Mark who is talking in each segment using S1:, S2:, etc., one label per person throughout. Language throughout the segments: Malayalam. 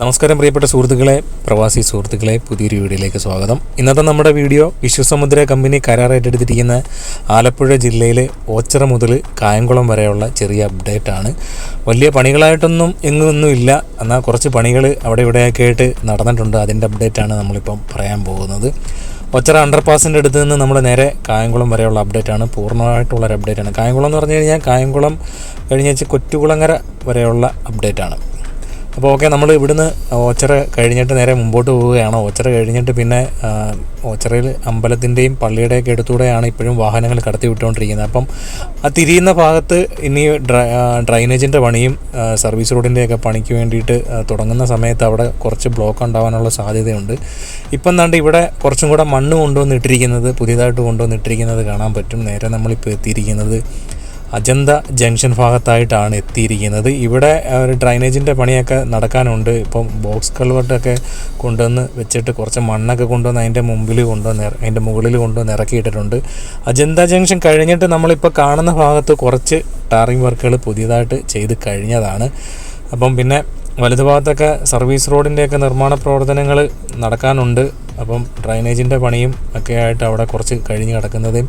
S1: നമസ്കാരം പ്രിയപ്പെട്ട സുഹൃത്തുക്കളെ പ്രവാസി സുഹൃത്തുക്കളെ പുതിയൊരു വീഡിയോയിലേക്ക് സ്വാഗതം. ഇന്നത്തെ നമ്മുടെ വീഡിയോ വിശ്വസമുദ്ര കമ്പനി കരാർ ഏറ്റെടുത്തിരിക്കുന്ന ആലപ്പുഴ ജില്ലയിലെ ഓച്ചറ മുതൽ കായംകുളം വരെയുള്ള ചെറിയ അപ്ഡേറ്റ് ആണ് വലിയ പണികളായിട്ടൊന്നും എങ്ങൊന്നും ഇല്ല. എന്നാൽ കുറച്ച് പണികൾ അവിടെ ഇവിടെയൊക്കെ ആയിട്ട് നടന്നിട്ടുണ്ട്. അതിന്റെ അപ്ഡേറ്റ് ആണ് നമ്മളിപ്പം പറയാൻ പോകുന്നത്. ഒച്ചറ അണ്ടർപാസിന്റെ അടുത്ത് നിന്ന് നമ്മൾ നേരെ കായംകുളം വരെയുള്ള അപ്ഡേറ്റ് ആണ് പൂർണമായിട്ടുള്ള ഒരു അപ്ഡേറ്റ് ആണ് കായംകുളം എന്ന് പറഞ്ഞു കഴിഞ്ഞാൽ കായംകുളം കഴിഞ്ഞ് കൊറ്റുകുളങ്ങര വരെയുള്ള അപ്ഡേറ്റ് ആണ് അപ്പോൾ ഓക്കെ നമ്മൾ ഇവിടുന്ന് ഓച്ചറ കഴിഞ്ഞിട്ട് നേരെ മുമ്പോട്ട് പോവുകയാണ്. ഓച്ചറ കഴിഞ്ഞിട്ട് പിന്നെ ഓച്ചറയിൽ അമ്പലത്തിന്റെയും പള്ളിയുടെയൊക്കെ അടുത്തൂടെയാണ് ഇപ്പോഴും വാഹനങ്ങൾ കടത്തി വിട്ടുകൊണ്ടിരിക്കുന്നത്. അപ്പം ആ തിരിയുന്ന ഭാഗത്ത് ഇനി ഡ്ര ഡ്രൈനേജിന്റെ പണിയും സർവീസ് റോഡിന്റെയൊക്കെ പണിക്ക് വേണ്ടിയിട്ട് തുടങ്ങുന്ന സമയത്ത് അവിടെ കുറച്ച് ബ്ലോക്ക് ഉണ്ടാവാനുള്ള സാധ്യതയുണ്ട്. ഇപ്പം എന്താണ്ട് ഇവിടെ കുറച്ചും കൂടെ മണ്ണ് കൊണ്ടുവന്നിട്ടിരിക്കുന്നത് പുതിയതായിട്ട് കൊണ്ടുവന്നിട്ടിരിക്കുന്നത് കാണാൻ പറ്റും. നേരെ നമ്മളിപ്പോൾ എത്തിയിരിക്കുന്നത് അജന്ത ജംഗ്ഷൻ ഭാഗത്തായിട്ടാണ് എത്തിയിരിക്കുന്നത്. ഇവിടെ ഒരു ഡ്രൈനേജിന്റെ പണിയൊക്കെ നടക്കാനുണ്ട്. ഇപ്പം ബോക്സ് കൾവർട്ടൊക്കെ കൊണ്ടുവന്ന് വെച്ചിട്ട് കുറച്ച് മണ്ണൊക്കെ കൊണ്ടുവന്ന് അതിന്റെ മുമ്പിൽ കൊണ്ടുവന്ന് അതിന്റെ മുകളിൽ കൊണ്ടുവന്ന് ഇറക്കിയിട്ടിട്ടുണ്ട്. അജന്ത ജംഗ്ഷൻ കഴിഞ്ഞിട്ട് നമ്മളിപ്പോൾ കാണുന്ന ഭാഗത്ത് കുറച്ച് ടാറിംഗ് വർക്കുകൾ പുതിയതായിട്ട് ചെയ്ത് കഴിഞ്ഞതാണ്. അപ്പം പിന്നെ വലതു ഭാഗത്തൊക്കെ സർവീസ് റോഡിന്റെയൊക്കെ നിർമ്മാണ പ്രവർത്തനങ്ങൾ നടക്കാനുണ്ട്. അപ്പം ഡ്രൈനേജിന്റെ പണിയും ഒക്കെ ആയിട്ട് അവിടെ കുറച്ച് കഴിഞ്ഞ് കിടക്കുന്നതും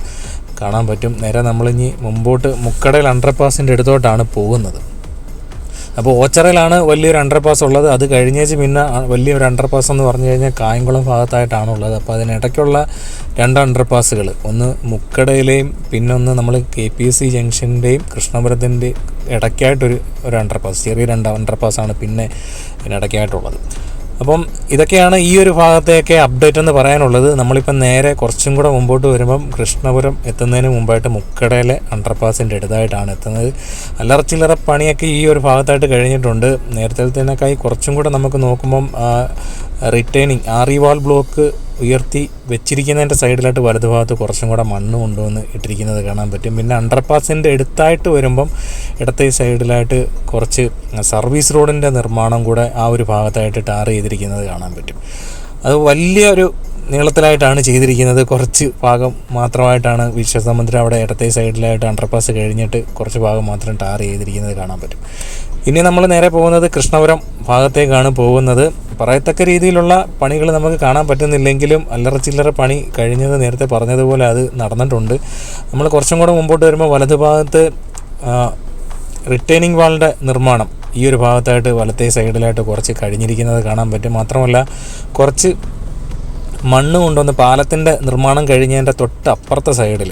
S1: കാണാൻ പറ്റും. നേരെ നമ്മളിനി മുമ്പോട്ട് മുക്കടയിൽ അണ്ടർപാസിന്റെ അടുത്തോട്ടാണ് പോകുന്നത്. അപ്പോൾ ഓച്ചറയിലാണ് വലിയൊരു അണ്ടർപാസ് ഉള്ളത്. അത് കഴിഞ്ഞേച്ച് പിന്നെ വലിയൊരു അണ്ടർപാസ് എന്ന് പറഞ്ഞു കഴിഞ്ഞാൽ കായംകുളം ഭാഗത്തായിട്ടാണ് ഉള്ളത് അപ്പോൾ അതിനിടയ്ക്കുള്ള രണ്ട് അണ്ടർപാസുകൾ ഒന്ന് മുക്കടയിലെയും പിന്നെ ഒന്ന് നമ്മൾ കെ പി എസ് സി ജംഗ്ഷന്റെയും കൃഷ്ണപുരത്തിന്റെയും ഇടയ്ക്കായിട്ടൊരു ഒരു അണ്ടർപാസ് ചെറിയ രണ്ട് അണ്ടർപാസാണ് പിന്നെ ഇതിനിടയ്ക്കായിട്ടുള്ളത് അപ്പം ഇതൊക്കെയാണ് ഈ ഒരു ഭാഗത്തെയൊക്കെ അപ്ഡേറ്റ് എന്ന് പറയാനുള്ളത്. നമ്മളിപ്പം നേരെ കുറച്ചും കൂടെ മുമ്പോട്ട് വരുമ്പം കൃഷ്ണപുരം എത്തുന്നതിന് മുമ്പായിട്ട് മുക്കടയിലെ അണ്ടർപാസിന്റെ അടുത്തായിട്ടാണ് എത്തുന്നത്. അല്ലറ ചില്ലറ പണിയൊക്കെ ഈ ഒരു ഭാഗത്തായിട്ട് കഴിഞ്ഞിട്ടുണ്ട്. നേരത്തെ തന്നെക്കായി കുറച്ചും കൂടെ നമുക്ക് നോക്കുമ്പം റിട്ടേണിങ് ആറിവാൾ ബ്ലോക്ക് ഉയർത്തി വെച്ചിരിക്കുന്നതിന്റെ സൈഡിലായിട്ട് വലതുഭാഗത്ത് കുറച്ചും കൂടെ മണ്ണ് കൊണ്ടുവന്ന് ഇട്ടിരിക്കുന്നത് കാണാൻ പറ്റും. പിന്നെ അണ്ടർപാസിന്റെ അടുത്തായിട്ട് വരുമ്പം ഇടത്തെ സൈഡിലായിട്ട് കുറച്ച് സർവീസ് റോഡിന്റെ നിർമ്മാണം കൂടെ ആ ഒരു ഭാഗത്തായിട്ട് ടാർ ചെയ്തിരിക്കുന്നത് കാണാൻ പറ്റും. അത് വലിയൊരു നീളത്തിലായിട്ടാണ് ചെയ്തിരിക്കുന്നത്. കുറച്ച് ഭാഗം മാത്രമായിട്ടാണ് വിശ്വസമുദ്രം അവിടെ ഇടത്തെ സൈഡിലായിട്ട് അണ്ടർപാസ് കഴിഞ്ഞിട്ട് കുറച്ച് ഭാഗം മാത്രം ടാർ ചെയ്തിരിക്കുന്നത് കാണാൻ പറ്റും. ഇനി നമ്മൾ നേരെ പോകുന്നത് കൃഷ്ണപുരം ഭാഗത്തേക്കാണ് പോകുന്നത്. പറയത്തക്ക രീതിയിലുള്ള പണികൾ നമുക്ക് കാണാൻ പറ്റുന്നില്ലെങ്കിലും അല്ലറ ചില്ലറ പണി കഴിഞ്ഞത് നേരത്തെ പറഞ്ഞതുപോലെ അത് നടന്നിട്ടുണ്ട്. നമ്മൾ കുറച്ചും കൂടെ മുമ്പോട്ട് വരുമ്പോൾ വലതുഭാഗത്ത് റിട്ടേണിംഗ് വാളിന്റെ നിർമ്മാണം ഈ ഒരു ഭാഗത്തായിട്ട് വലത്തെ സൈഡിലായിട്ട് കുറച്ച് കഴിഞ്ഞിരിക്കുന്നത് കാണാൻ പറ്റും. മാത്രമല്ല കുറച്ച് മണ്ണ് കൊണ്ടുവന്ന് പാലത്തിന്റെ നിർമ്മാണം കഴിഞ്ഞതിന്റെ തൊട്ടപ്പുറത്തെ സൈഡിൽ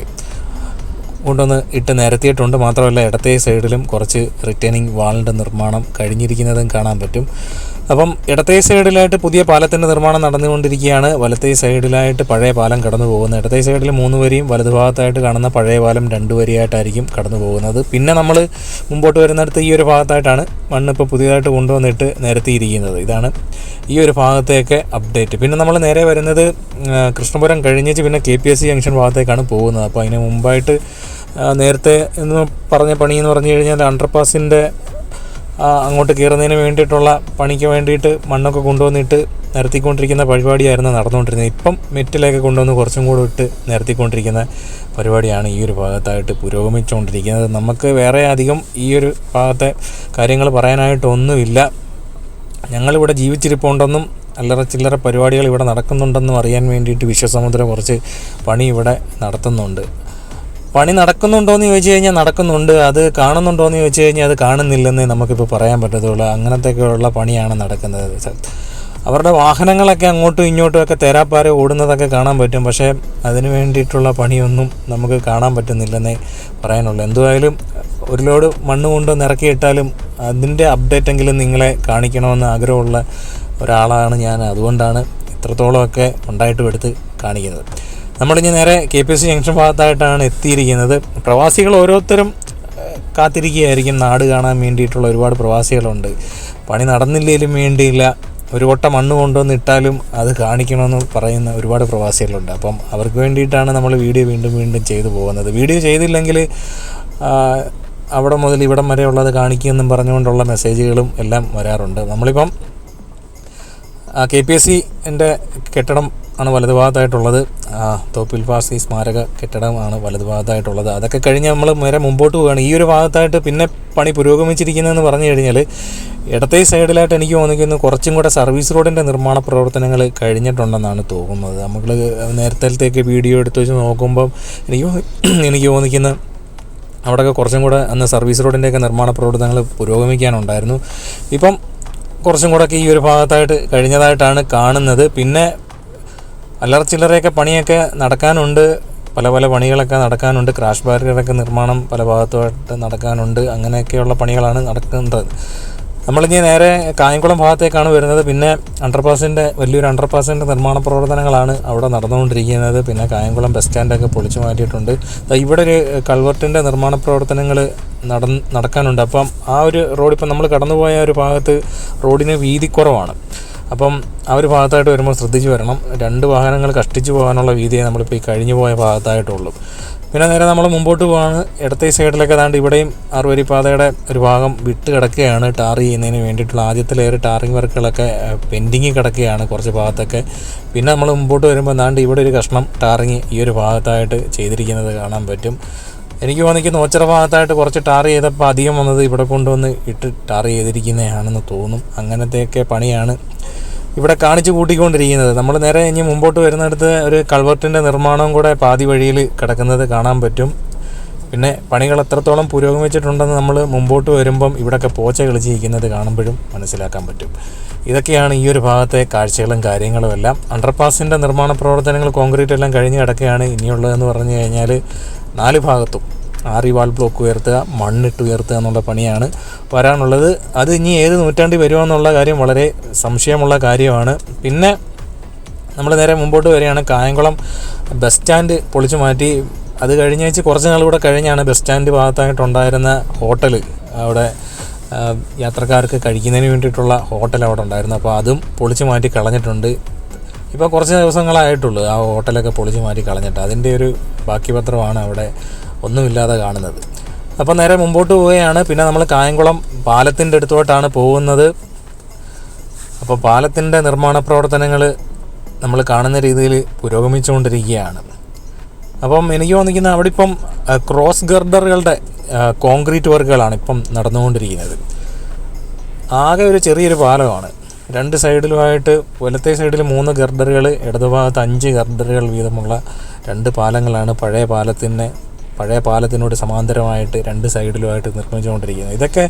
S1: കൊണ്ടുവന്ന് ഇട്ട് നിരത്തിയിട്ടുണ്ട്. മാത്രമല്ല ഇടത്തെ സൈഡിലും കുറച്ച് റിട്ടേണിംഗ് വാളിന്റെ നിർമ്മാണം കഴിഞ്ഞിരിക്കുന്നതും കാണാൻ പറ്റും. അപ്പം ഇടത്തെ സൈഡിലായിട്ട് പുതിയ പാലത്തിന്റെ നിർമ്മാണം നടന്നുകൊണ്ടിരിക്കുകയാണ്. വലത്തെ സൈഡിലായിട്ട് പഴയ പാലം കടന്നു പോകുന്നത്. ഇടത്തെ സൈഡിൽ മൂന്ന് വരിയും വലതുഭാഗത്തായിട്ട് കാണുന്ന പഴയ പാലം രണ്ട് വരിയായിട്ടായിരിക്കും കടന്നു പോകുന്നത്. പിന്നെ നമ്മൾ മുമ്പോട്ട് വരുന്നിടത്ത് ഈ ഒരു ഭാഗത്തായിട്ടാണ് മണ്ണ് ഇപ്പോൾ പുതിയതായിട്ട് കൊണ്ടുവന്നിട്ട് നിരത്തിയിരിക്കുന്നത്. ഇതാണ് ഈ ഒരു ഭാഗത്തേക്ക് അപ്ഡേറ്റ്. പിന്നെ നമ്മൾ നേരെ വരുന്നത് കൃഷ്ണപുരം കഴിഞ്ഞിട്ട് പിന്നെ K P S C junction ഭാഗത്തേക്കാണ് പോകുന്നത്. അപ്പോൾ അതിന് മുമ്പായിട്ട് നേരത്തെ എന്ന് പറഞ്ഞ പണി എന്ന് പറഞ്ഞു കഴിഞ്ഞാൽ അണ്ടർപാസിന്റെ അങ്ങോട്ട് കയറുന്നതിന് വേണ്ടിയിട്ടുള്ള പണിക്ക് വേണ്ടിയിട്ട് മണ്ണൊക്കെ കൊണ്ടുവന്നിട്ട് നിരത്തിക്കൊണ്ടിരിക്കുന്ന പരിപാടിയായിരുന്നു നടന്നുകൊണ്ടിരുന്നത്. ഇപ്പം മെറ്റിലൊക്കെ കൊണ്ടുവന്ന് കുറച്ചും കൂടെ ഇട്ട് നിരത്തിക്കൊണ്ടിരിക്കുന്ന പരിപാടിയാണ് ഈ ഒരു ഭാഗത്തായിട്ട് പുരോഗമിച്ചുകൊണ്ടിരിക്കുന്നത്. നമുക്ക് വേറെ അധികം ഈ ഒരു ഭാഗത്തെ കാര്യങ്ങൾ പറയാനായിട്ടൊന്നുമില്ല. ഞങ്ങളിവിടെ ജീവിച്ചിരിപ്പുണ്ടെന്നും അല്ലറ ചില്ലറ പരിപാടികൾ ഇവിടെ നടക്കുന്നുണ്ടെന്നും അറിയാൻ വേണ്ടിയിട്ട് വിശ്വസമുദ്രം കുറച്ച് പണി ഇവിടെ നടത്തുന്നുണ്ട്. പണി നടക്കുന്നുണ്ടോ എന്ന് ചോദിച്ചു കഴിഞ്ഞാൽ നടക്കുന്നുണ്ട്. അത് കാണുന്നുണ്ടോ എന്ന് ചോദിച്ചു കഴിഞ്ഞാൽ അത് കാണുന്നില്ലെന്നേ നമുക്കിപ്പോൾ പറയാൻ പറ്റത്തുള്ളൂ. അങ്ങനത്തെയൊക്കെയുള്ള പണിയാണ് നടക്കുന്നത്. അവരുടെ വാഹനങ്ങളൊക്കെ അങ്ങോട്ടും ഇങ്ങോട്ടും ഒക്കെ തേരാപ്പാര ഓടുന്നതൊക്കെ കാണാൻ പറ്റും. പക്ഷേ അതിന് വേണ്ടിയിട്ടുള്ള പണിയൊന്നും നമുക്ക് കാണാൻ പറ്റുന്നില്ലെന്നേ പറയാനുള്ളൂ. എന്തുവായാലും ഒരു ലോഡ് മണ്ണ് കൊണ്ട് നിറക്കിയിട്ടാലും അതിന്റെ അപ്ഡേറ്റ് എങ്കിലും നിങ്ങളെ കാണിക്കണമെന്ന് ആഗ്രഹമുള്ള ഒരാളാണ് ഞാൻ. അതുകൊണ്ടാണ് ഇത്രത്തോളമൊക്കെ ഉണ്ടായിട്ടും എടുത്ത് കാണിക്കുന്നത്. നമ്മളിനി നേരെ K P S C junction ഭാഗത്തായിട്ടാണ് എത്തിയിരിക്കുന്നത്. പ്രവാസികൾ ഓരോരുത്തരും കാത്തിരിക്കുകയായിരിക്കും. നാട് കാണാൻ വേണ്ടിയിട്ടുള്ള ഒരുപാട് പ്രവാസികളുണ്ട്. പണി നടന്നില്ലെങ്കിലും വേണ്ടിയില്ല. ഒരു കൊട്ട മണ്ണ് കൊണ്ടുവന്ന് ഇട്ടാലും അത് കാണിക്കണമെന്ന് പറയുന്ന ഒരുപാട് പ്രവാസികളുണ്ട്. അപ്പം അവർക്ക് വേണ്ടിയിട്ടാണ് നമ്മൾ വീഡിയോ വീണ്ടും വീണ്ടും ചെയ്തു പോകുന്നത്. വീഡിയോ ചെയ്തില്ലെങ്കിൽ അവിടെ മുതൽ ഇവിടം വരെ വരെയുള്ളത് കാണിക്കുമെന്നും പറഞ്ഞുകൊണ്ടുള്ള മെസ്സേജുകളും എല്ലാം വരാറുണ്ട്. നമ്മളിപ്പം കെ പി എസ് സിന്റെ കെട്ടിടം ആണ് വലതുഭാഗത്തായിട്ടുള്ളത് തോപ്പിൽ പാസി സ്മാരക കെട്ടിടമാണ് വലതുഭാഗത്തായിട്ടുള്ളത് അതൊക്കെ കഴിഞ്ഞ് നമ്മൾ നേരെ മുമ്പോട്ട് പോവുകയാണ്. ഈ ഒരു ഭാഗത്തായിട്ട് പിന്നെ പണി പുരോഗമിച്ചിരിക്കുന്നതെന്ന് പറഞ്ഞു കഴിഞ്ഞാൽ ഇടത്തെ സൈഡിലായിട്ട് എനിക്ക് തോന്നിക്കുന്നു കുറച്ചും കൂടെ സർവീസ് റോഡിന്റെ നിർമ്മാണ പ്രവർത്തനങ്ങൾ കഴിഞ്ഞിട്ടുണ്ടെന്നാണ് തോന്നുന്നത്. നമ്മൾ നേരത്തേക്ക് വീഡിയോ എടുത്തു വെച്ച് നോക്കുമ്പം എനിക്ക് എനിക്ക് തോന്നിക്കുന്ന അവിടെയൊക്കെ കുറച്ചും കൂടെ അന്ന് സർവീസ് റോഡിന്റെയൊക്കെ നിർമ്മാണ പ്രവർത്തനങ്ങൾ പുരോഗമിക്കാനുണ്ടായിരുന്നു. ഇപ്പം കുറച്ചും കൂടെയൊക്കെ ഈ ഒരു ഭാഗത്തായിട്ട് കഴിഞ്ഞതായിട്ടാണ് കാണുന്നത്. പിന്നെ അല്ലറ ചില്ലറയൊക്കെ പണിയൊക്കെ നടക്കാനുണ്ട്. പല പല പണികളൊക്കെ നടക്കാനുണ്ട്. ക്രാഷ് ബാരിയറൊക്കെ നിർമ്മാണം പല ഭാഗത്തുമായിട്ട് നടക്കാനുണ്ട്. അങ്ങനെയൊക്കെയുള്ള പണികളാണ് നടക്കുന്നത്. നമ്മളിനി നേരെ കായംകുളം ഭാഗത്തേക്കാണ് വരുന്നത്. പിന്നെ അണ്ടർപാസിന്റെ വലിയൊരു അണ്ടർപാസിന്റെ നിർമ്മാണ പ്രവർത്തനങ്ങളാണ് അവിടെ നടന്നുകൊണ്ടിരിക്കുന്നത്. പിന്നെ കായംകുളം ബസ് സ്റ്റാൻഡൊക്കെ പൊളിച്ചു മാറ്റിയിട്ടുണ്ട്. ഇവിടെ ഒരു കൾവർട്ടിന്റെ നിർമ്മാണ പ്രവർത്തനങ്ങൾ നട നടക്കാനുണ്ട്. അപ്പം ആ ഒരു റോഡ് ഇപ്പം നമ്മൾ കടന്നുപോയ ഒരു ഭാഗത്ത് റോഡിന് വീതി കുറവാണ്. അപ്പം ആ ഒരു ഭാഗത്തായിട്ട് വരുമ്പോൾ ശ്രദ്ധിച്ച് വരണം. രണ്ട് വാഹനങ്ങൾ കഷ്ടിച്ച് പോകാനുള്ള വീതിയെ നമ്മളിപ്പോൾ ഈ കഴിഞ്ഞു പോയ ഭാഗത്തായിട്ടുള്ളൂ. പിന്നെ നേരെ നമ്മൾ മുമ്പോട്ട് പോവാണ്. ഇടത്തെ സൈഡിലൊക്കെ ഏതാണ്ട് ഇവിടെയും അറുവരി പാതയുടെ ഒരു ഭാഗം വിട്ട് കിടക്കുകയാണ്. ടാർ ചെയ്യുന്നതിന് വേണ്ടിയിട്ടുള്ള ആദ്യത്തെ ലെയർ ടാറിങ് വർക്കുകളൊക്കെ പെൻഡിങ് കിടക്കുകയാണ് കുറച്ച് ഭാഗത്തൊക്കെ. പിന്നെ നമ്മൾ മുമ്പോട്ട് വരുമ്പോൾ ഏതാണ്ട് ഇവിടെ ഒരു കഷ്ണം ടാറിങ് ഈ ഒരു ഭാഗത്തായിട്ട് ചെയ്തിരിക്കുന്നത് കാണാൻ പറ്റും. എനിക്ക് തോന്നിക്കുന്ന ഓച്ചറ ഭാഗത്തായിട്ട് കുറച്ച് ടാർ ചെയ്തപ്പോൾ അധികം വന്നത് ഇവിടെ കൊണ്ടുവന്ന് ഇട്ട് ടാർ ചെയ്തിരിക്കുന്നതാണെന്ന് തോന്നും. അങ്ങനത്തെയൊക്കെ പണിയാണ് ഇവിടെ കാണിച്ചു കൂട്ടിക്കൊണ്ടിരിക്കുന്നത്. നമ്മൾ നേരെ ഇനി മുമ്പോട്ട് വരുന്നിടത്ത് ഒരു കൾവർട്ടിന്റെ നിർമ്മാണവും കൂടെ പാതി വഴിയിൽ കിടക്കുന്നത് കാണാൻ പറ്റും. പിന്നെ പണികൾ എത്രത്തോളം പുരോഗമിച്ചിട്ടുണ്ടെന്ന് നമ്മൾ മുമ്പോട്ട് വരുമ്പം ഇവിടെയൊക്കെ പോച്ച കളിച്ചിരിക്കുന്നത് കാണുമ്പോഴും മനസ്സിലാക്കാൻ പറ്റും. ഇതൊക്കെയാണ് ഈ ഒരു ഭാഗത്തെ കാഴ്ചകളും കാര്യങ്ങളും എല്ലാം. അണ്ടർപാസിന്റെ നിർമ്മാണ പ്രവർത്തനങ്ങൾ കോൺക്രീറ്റ് എല്ലാം കഴിഞ്ഞ് കിടക്കുകയാണ്. ഇനിയുള്ളതെന്ന് പറഞ്ഞു കഴിഞ്ഞാൽ നാല് ഭാഗത്തും. ആറി വാൾ ബ്ലോക്ക് ഉയർത്തുക മണ്ണിട്ട് ഉയർത്തുക എന്നുള്ള പണിയാണ് വരാനുള്ളത്. അത് ഇനി ഏത് നൂറ്റാണ്ടിൽ വരുമെന്നുള്ള കാര്യം വളരെ സംശയമുള്ള കാര്യമാണ്. പിന്നെ നമ്മൾ നേരെ മുമ്പോട്ട് വരികയാണ്. കായംകുളം ബസ് സ്റ്റാൻഡ് പൊളിച്ചു മാറ്റി. അത് കഴിഞ്ഞ വെച്ച് കുറച്ച് നാൾ കൂടെ കഴിഞ്ഞാണ് ബസ് സ്റ്റാൻഡ് ഭാഗത്തായിട്ടുണ്ടായിരുന്ന ഹോട്ടൽ. അവിടെ യാത്രക്കാർക്ക് കഴിക്കുന്നതിന് വേണ്ടിയിട്ടുള്ള ഹോട്ടൽ അവിടെ ഉണ്ടായിരുന്നു. അപ്പോൾ അതും പൊളിച്ചു മാറ്റി കളഞ്ഞിട്ടുണ്ട്. ഇപ്പോൾ കുറച്ച് ദിവസങ്ങളായിട്ടുള്ളൂ ആ ഹോട്ടലൊക്കെ പൊളിച്ചു മാറ്റി കളഞ്ഞിട്ട്. അതിന്റെ ഒരു ബാക്കി പത്രമാണ് അവിടെ ഒന്നുമില്ലാതെ കാണുന്നത്. അപ്പോൾ നേരെ മുമ്പോട്ട് പോവുകയാണ്. പിന്നെ നമ്മൾ കായംകുളം പാലത്തിന്റെ അടുത്തോട്ടാണ് പോകുന്നത്. അപ്പോൾ പാലത്തിന്റെ നിർമ്മാണ പ്രവർത്തനങ്ങൾ നമ്മൾ കാണുന്ന രീതിയിൽ പുരോഗമിച്ചുകൊണ്ടിരിക്കുകയാണ്. അപ്പം എനിക്ക് തോന്നിക്കുന്ന അവിടെ ഇപ്പം ക്രോസ് ഗർഡറുകളുടെ കോൺക്രീറ്റ് വർക്കുകളാണ് ഇപ്പം നടന്നുകൊണ്ടിരിക്കുന്നത്. ആകെ ഒരു ചെറിയൊരു പാലമാണ്. രണ്ട് സൈഡിലുമായിട്ട് വലത്തെ സൈഡിൽ മൂന്ന് ഗർഡറുകൾ ഇടതുഭാഗത്ത് അഞ്ച് ഗർഡറുകൾ വീതമുള്ള രണ്ട് പാലങ്ങളാണ് പഴയ പാലത്തിന് പഴയ പാലത്തിനോട് സമാന്തരമായിട്ട് രണ്ട് സൈഡിലുമായിട്ട് നിർമ്മിച്ചുകൊണ്ടിരിക്കുന്നത് ഇതൊക്കെ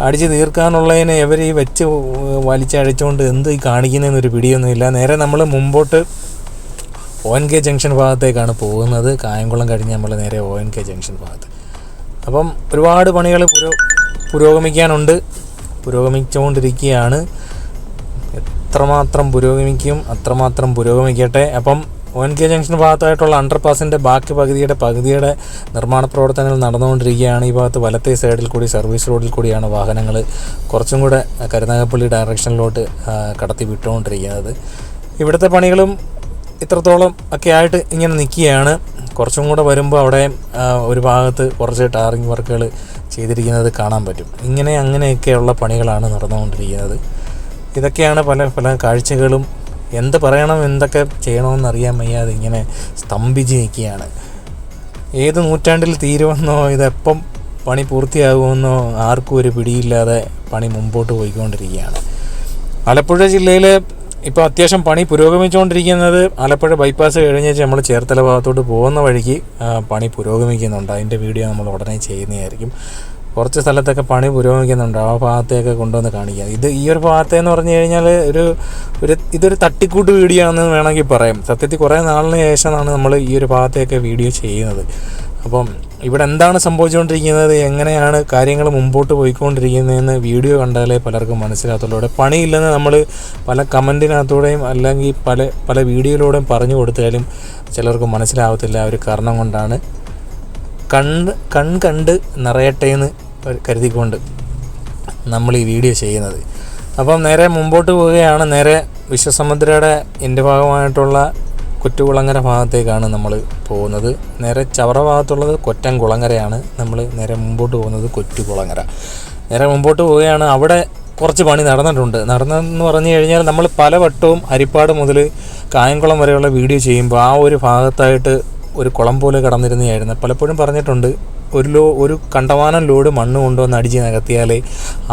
S1: അടിച്ച് തീർക്കാനുള്ളതിന് ഇവർ ഈ വെച്ച് വലിച്ചഴിച്ചുകൊണ്ട് എന്ത് ഈ കാണിക്കുന്നതെന്നൊരു പിടിയൊന്നുമില്ല. നേരെ നമ്മൾ മുമ്പോട്ട് ഒ എൻ കെ ജംഗ്ഷൻ ഭാഗത്തേക്കാണ് പോകുന്നത്. കായംകുളം കഴിഞ്ഞ് നമ്മൾ നേരെ ഒ എൻ കെ ജംഗ്ഷൻ ഭാഗത്ത്. അപ്പം ഒരുപാട് പണികൾ പുരോ പുരോഗമിക്കാനുണ്ട്. പുരോഗമിച്ചുകൊണ്ടിരിക്കുകയാണ്. എത്രമാത്രം പുരോഗമിക്കും അത്രമാത്രം പുരോഗമിക്കട്ടെ. അപ്പം ഒ എൻ കെ ജംഗ്ഷൻ ഭാഗത്തായിട്ടുള്ള അണ്ടർപാസിന്റെ ബാക്കി പകുതിയുടെ പകുതിയുടെ നിർമ്മാണ പ്രവർത്തനങ്ങൾ നടന്നുകൊണ്ടിരിക്കുകയാണ്. ഈ ഭാഗത്ത് വലത്തെ സൈഡിൽ കൂടി സർവീസ് റോഡിൽ കൂടിയാണ് വാഹനങ്ങൾ കുറച്ചും കൂടെ കരുനാഗപ്പള്ളി ഡയറക്ഷനിലോട്ട് കടത്തി വിട്ടുകൊണ്ടിരിക്കുന്നത് ഇവിടുത്തെ പണികളും ഇത്രത്തോളം ഒക്കെ ആയിട്ട് ഇങ്ങനെ നിൽക്കുകയാണ്. കുറച്ചും കൂടെ വരുമ്പോൾ അവിടെ ഒരു ഭാഗത്ത് കുറച്ച് ടാറിങ് വർക്കുകൾ ചെയ്തിരിക്കുന്നത് കാണാൻ പറ്റും. ഇങ്ങനെ അങ്ങനെയൊക്കെയുള്ള പണികളാണ് നടന്നുകൊണ്ടിരിക്കുന്നത്. ഇതൊക്കെയാണ് പല പല കാഴ്ചകളും എന്ത് പറയണം എന്തൊക്കെ ചെയ്യണമെന്ന് അറിയാൻ വയ്യാതെ ഇങ്ങനെ സ്തംഭിച്ച് നിൽക്കുകയാണ്. ഏത് നൂറ്റാണ്ടിൽ തീരുമെന്നോ ഇതെപ്പം പണി പൂർത്തിയാകുമെന്നോ ആർക്കും ഒരു പിടിയില്ലാതെ പണി മുമ്പോട്ട് പോയിക്കൊണ്ടിരിക്കുകയാണ്. ആലപ്പുഴ ജില്ലയിൽ ഇപ്പോൾ അത്യാവശ്യം പണി പുരോഗമിച്ചുകൊണ്ടിരിക്കുന്നത് ആലപ്പുഴ ബൈപ്പാസ് കഴിഞ്ഞ് നമ്മൾ ചേർത്തല ഭാഗത്തോട്ട് പോകുന്ന വഴിക്ക് പണി പുരോഗമിക്കുന്നുണ്ട്. അതിന്റെ വീഡിയോ നമ്മൾ ഉടനെ ചെയ്യുന്നതായിരിക്കും. കുറച്ച് സ്ഥലത്തൊക്കെ പണി പുരോഗമിക്കുന്നുണ്ട്. ആ ഭാഗത്തെയൊക്കെ കൊണ്ടുവന്ന് കാണിക്കുക ഇത് ഈ ഒരു ഭാഗത്തെന്ന് പറഞ്ഞു കഴിഞ്ഞാൽ ഒരു ഒരു ഇതൊരു തട്ടിക്കൂട്ട് വീഡിയോ ആണെന്ന് വേണമെങ്കിൽ പറയാം. സത്യത്തിൽ കുറേ നാളിന് ശേഷമാണ് നമ്മൾ ഈ ഒരു ഭാഗത്തെയൊക്കെ വീഡിയോ ചെയ്യുന്നത്. അപ്പം ഇവിടെ എന്താണ് സംഭവിച്ചുകൊണ്ടിരിക്കുന്നത് എങ്ങനെയാണ് കാര്യങ്ങൾ മുമ്പോട്ട് പോയിക്കൊണ്ടിരിക്കുന്നതെന്ന് വീഡിയോ കണ്ടാലേ പലർക്കും മനസ്സിലാകത്തുള്ളൂ. ഇവിടെ പണിയില്ലെന്ന് നമ്മൾ പല കമന്റിനകത്തൂടെയും അല്ലെങ്കിൽ പല പല വീഡിയോയിലൂടെയും പറഞ്ഞു കൊടുത്താലും ചിലർക്ക് മനസ്സിലാവത്തില്ല ഒരു കാരണം കൊണ്ടാണ്. കണ്ണ് കൺ കണ്ട് നിറയട്ടെ എന്ന് കരുതിക്കൊണ്ട് നമ്മൾ ഈ വീഡിയോ ചെയ്യുന്നത്. അപ്പം നേരെ മുമ്പോട്ട് പോവുകയാണ്. നേരെ വിശ്വസമുദ്രയുടെ എന്റെ ഭാഗമായിട്ടുള്ള കുറ്റുകുളങ്ങര ഭാഗത്തേക്കാണ് നമ്മൾ പോകുന്നത്. നേരെ ചവറ ഭാഗത്തുള്ളത് കൊറ്റം കുളങ്ങരയാണ്. നമ്മൾ നേരെ മുമ്പോട്ട് പോകുന്നത് കൊറ്റുകുളങ്ങര. നേരെ മുമ്പോട്ട് പോവുകയാണ്. അവിടെ കുറച്ച് പണി നടന്നിട്ടുണ്ട്. നടന്നെന്ന് പറഞ്ഞു കഴിഞ്ഞാൽ നമ്മൾ പല വട്ടവും ഹരിപ്പാട് മുതൽ കായംകുളം വരെയുള്ള വീഡിയോ ചെയ്യുമ്പോൾ ആ ഒരു ഭാഗത്തായിട്ട് ഒരു കുളം പോലെ കടന്നിരുന്നതായിരുന്നു. പലപ്പോഴും പറഞ്ഞിട്ടുണ്ട് ഒരു ലോ ഒരു കണ്ടമാനം ലോഡ് മണ്ണ് കൊണ്ടുവന്ന് അടിച്ച് നികത്തിയാലേ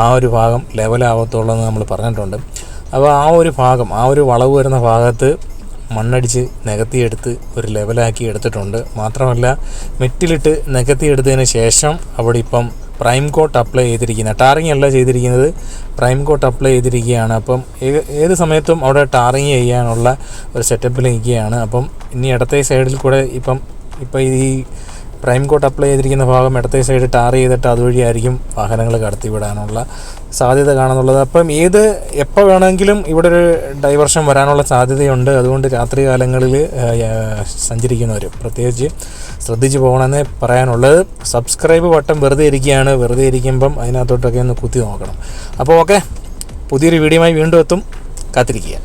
S1: ആ ഒരു ഭാഗം ലെവലാവത്തുള്ളൂ എന്ന് നമ്മൾ പറഞ്ഞിട്ടുണ്ട്. അപ്പോൾ ആ ഒരു ഭാഗം ആ ഒരു വളവ് വരുന്ന ഭാഗത്ത് മണ്ണടിച്ച് നികത്തിയെടുത്ത് ഒരു ലെവലാക്കി എടുത്തിട്ടുണ്ട്. മാത്രമല്ല മെറ്റിലിട്ട് നികത്തിയെടുത്തതിന് ശേഷം അവിടെ ഇപ്പം പ്രൈം കോട്ട് അപ്ലൈ ചെയ്തിരിക്കുന്ന ടാറിങ് അല്ല ചെയ്തിരിക്കുന്നത് പ്രൈം കോട്ട് അപ്ലൈ ചെയ്തിരിക്കുകയാണ്. അപ്പം ഏത് സമയത്തും അവിടെ ടാറിങ് ചെയ്യാനുള്ള ഒരു സെറ്റപ്പിൽ നിൽക്കുകയാണ്. അപ്പം ഇനി ഇടത്തെ സൈഡിൽ കൂടെ ഇപ്പം ഇപ്പം ഈ പ്രൈം കോട്ട് അപ്ലൈ ചെയ്തിരിക്കുന്ന ഭാഗം ഇടത്തെ സൈഡ് ടാർ ചെയ്തിട്ട് അതുവഴിയായിരിക്കും വാഹനങ്ങൾ കടത്തിവിടാനുള്ള സാധ്യത കാണുന്നുള്ളത്. അപ്പം ഏത് എപ്പോൾ വേണമെങ്കിലും ഇവിടെ ഒരു ഡൈവർഷൻ വരാനുള്ള സാധ്യതയുണ്ട്. അതുകൊണ്ട് രാത്രി കാലങ്ങളിൽ സഞ്ചരിക്കുന്നവർ പ്രത്യേകിച്ച് ശ്രദ്ധിച്ചു പോകണമെന്നേ പറയാനുള്ളത്. സബ്സ്ക്രൈബ് ബട്ടൺ വെറുതെ ഇരിക്കുകയാണ്. വെറുതെ ഇരിക്കുമ്പം അതിനകത്തോട്ടൊക്കെ ഒന്ന് കുത്തി നോക്കണം. അപ്പോൾ ഓക്കെ പുതിയൊരു വീഡിയോയുമായി വീണ്ടും എത്തും. കാത്തിരിക്കുക.